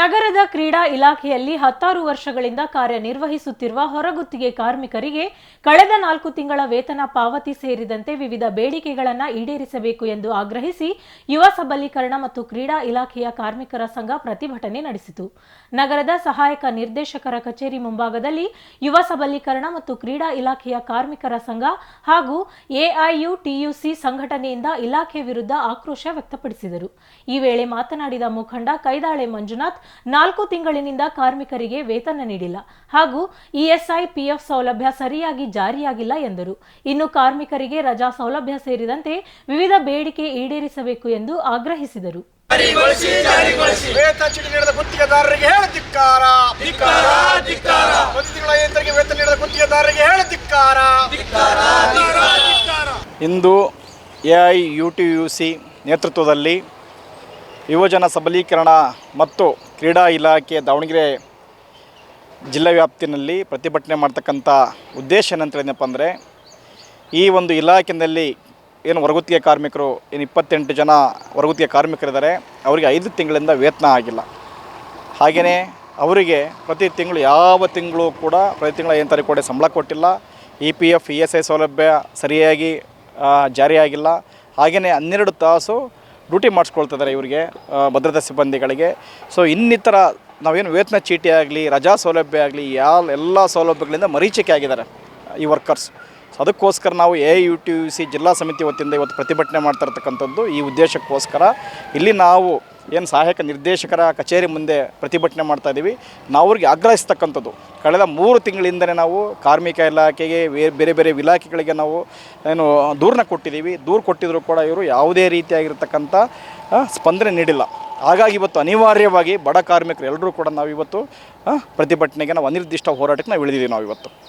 ನಗರದ ಕ್ರೀಡಾ ಇಲಾಖೆಯಲ್ಲಿ ಹತ್ತಾರು ವರ್ಷಗಳಿಂದ ಕಾರ್ಯನಿರ್ವಹಿಸುತ್ತಿರುವ ಹೊರಗುತ್ತಿಗೆ ಕಾರ್ಮಿಕರಿಗೆ ಕಳೆದ ನಾಲ್ಕು ತಿಂಗಳ ವೇತನ ಪಾವತಿ ಸೇರಿದಂತೆ ವಿವಿಧ ಬೇಡಿಕೆಗಳನ್ನು ಈಡೇರಿಸಬೇಕು ಎಂದು ಆಗ್ರಹಿಸಿ ಯುವ ಸಬಲೀಕರಣ ಮತ್ತು ಕ್ರೀಡಾ ಇಲಾಖೆಯ ಕಾರ್ಮಿಕರ ಸಂಘ ಪ್ರತಿಭಟನೆ ನಡೆಸಿತು. ನಗರದ ಸಹಾಯಕ ನಿರ್ದೇಶಕರ ಕಚೇರಿ ಮುಂಭಾಗದಲ್ಲಿ ಯುವ ಸಬಲೀಕರಣ ಮತ್ತು ಕ್ರೀಡಾ ಇಲಾಖೆಯ ಕಾರ್ಮಿಕರ ಸಂಘ ಹಾಗೂ ಎಐಯುಟಿಯುಸಿ ಸಂಘಟನೆಯಿಂದ ಇಲಾಖೆ ವಿರುದ್ಧ ಆಕ್ರೋಶ ವ್ಯಕ್ತಪಡಿಸಿದರು. ಈ ವೇಳೆ ಮಾತನಾಡಿದ ಮುಖಂಡ ಕೈದಾಳೆ ಮಂಜುನಾಥ್ ನಾಲ್ಕು ತಿಂಗಳಿನಿಂದ ಕಾರ್ಮಿಕರಿಗೆ ವೇತನ ನೀಡಿಲ್ಲ. ಹಾಗೂ ಇಎಸ್ಐ ಪಿಎಫ್ ಸೌಲಭ್ಯ ಸರಿಯಾಗಿ ಜಾರಿಯಾಗಿಲ್ಲ ಎಂದರು. ಇನ್ನು ಕಾರ್ಮಿಕರಿಗೆ ರಜಾ ಸೌಲಭ್ಯ ಸೇರಿದಂತೆ ವಿವಿಧ ಬೇಡಿಕೆ ಈಡೇರಿಸಬೇಕು ಎಂದು ಆಗ್ರಹಿಸಿದರು. ಇಂದು A I U T U C ನೇತೃತ್ವದಲ್ಲಿ ಯುವಜನ ಸಬಲೀಕರಣ ಮತ್ತು ಕ್ರೀಡಾ ಇಲಾಖೆ ದಾವಣಗೆರೆ ಜಿಲ್ಲಾ ವ್ಯಾಪ್ತಿನಲ್ಲಿ ಪ್ರತಿಭಟನೆ ಮಾಡ್ತಕ್ಕಂಥ ಉದ್ದೇಶ ಏನಂತ ಅಂದರೆ, ಈ ಒಂದು ಇಲಾಖೆಯಲ್ಲಿ ಏನು ಹೊರಗುತ್ತಿಗೆ ಕಾರ್ಮಿಕರು, ಏನು ಇಪ್ಪತ್ತೆಂಟು ಜನ ಹೊರಗುತ್ತಿಗೆ ಕಾರ್ಮಿಕರಿದ್ದಾರೆ, ಅವರಿಗೆ ಐದು ತಿಂಗಳಿಂದ ವೇತನ ಆಗಿಲ್ಲ. ಹಾಗೆಯೇ ಅವರಿಗೆ ಪ್ರತಿ ತಿಂಗಳು ಯಾವ ತಿಂಗಳು ಕೂಡ, ಪ್ರತಿ ತಿಂಗಳ ಏನು ತಾರೀಕು ಕೂಡ ಸಂಬಳ ಕೊಟ್ಟಿಲ್ಲ. E P F, E S I ಸೌಲಭ್ಯ ಸರಿಯಾಗಿ ಜಾರಿಯಾಗಿಲ್ಲ. ಹಾಗೆಯೇ ಹನ್ನೆರಡು ತಾಸು ಡ್ಯೂಟಿ ಮಾಡಿಸ್ಕೊಳ್ತಿದ್ದಾರೆ ಇವರಿಗೆ ಭದ್ರತಾ ಸಿಬ್ಬಂದಿಗಳಿಗೆ. ಸೊ ಇನ್ನಿತರ ನಾವೇನು ವೇತನ ಚೀಟಿ ಆಗಲಿ, ರಜಾ ಸೌಲಭ್ಯ ಆಗಲಿ ಯಾವ ಎಲ್ಲ ಸೌಲಭ್ಯಗಳಿಂದ ಮರೀಚಿಕೆ ಆಗಿದ್ದಾರೆ, ಈ ವರ್ಕರ್ಸ್. ಸೊ ಅದಕ್ಕೋಸ್ಕರ ನಾವು A U T U C ಜಿಲ್ಲಾ ಸಮಿತಿ ವತಿಯಿಂದ ಇವತ್ತು ಪ್ರತಿಭಟನೆ ಮಾಡ್ತಾ ಇರ್ತಕ್ಕಂಥದ್ದು ಈ ಉದ್ದೇಶಕ್ಕೋಸ್ಕರ. ಇಲ್ಲಿ ನಾವು ಏನು ಸಹಾಯಕ ನಿರ್ದೇಶಕರ ಕಚೇರಿ ಮುಂದೆ ಪ್ರತಿಭಟನೆ ಮಾಡ್ತಾ ಇದ್ದೀವಿ ನಾವು ಅವ್ರಿಗೆ ಆಗ್ರಹಿಸ್ತಕ್ಕಂಥದ್ದು. ಕಳೆದ ಮೂರು ತಿಂಗಳಿಂದಲೇ ನಾವು ಕಾರ್ಮಿಕ ಇಲಾಖೆಗೆ ಬೇರೆ ಬೇರೆ ಇಲಾಖೆಗಳಿಗೆ ನಾವು ಏನು ದೂರನ್ನ ಕೊಟ್ಟಿದ್ದೀವಿ ದೂರು ಕೊಟ್ಟಿದ್ರು ಕೂಡ ಇವರು ಯಾವುದೇ ರೀತಿಯಾಗಿರ್ತಕ್ಕಂಥ ಸ್ಪಂದನೆ ನೀಡಿಲ್ಲ. ಹಾಗಾಗಿ ಇವತ್ತು ಅನಿವಾರ್ಯವಾಗಿ ಬಡ ಕಾರ್ಮಿಕರು ಎಲ್ಲರೂ ಕೂಡ ನಾವು ಇವತ್ತು ಪ್ರತಿಭಟನೆಗೆ ನಾವು ಅನಿರ್ದಿಷ್ಟ ಹೋರಾಟಕ್ಕೆ ನಾವು ಇಳಿದಿದ್ದೀವಿ ನಾವು ಇವತ್ತು.